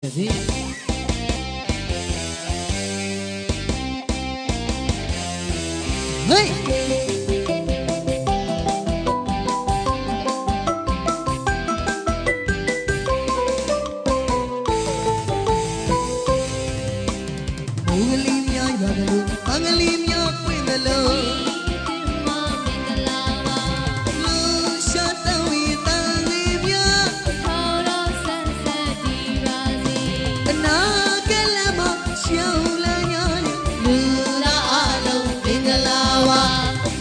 Is he? ငလီများရွာကလေးအင်္ဂလီများပွင့်သလို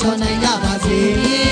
ချောနိုင်ကြပါစေ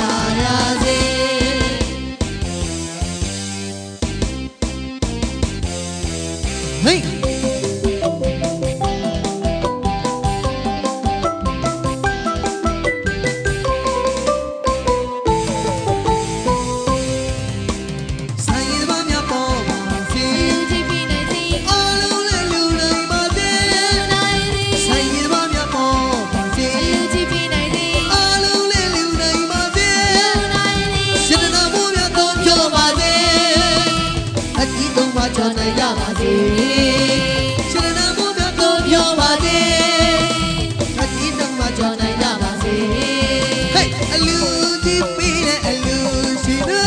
Victoria's hallucinate.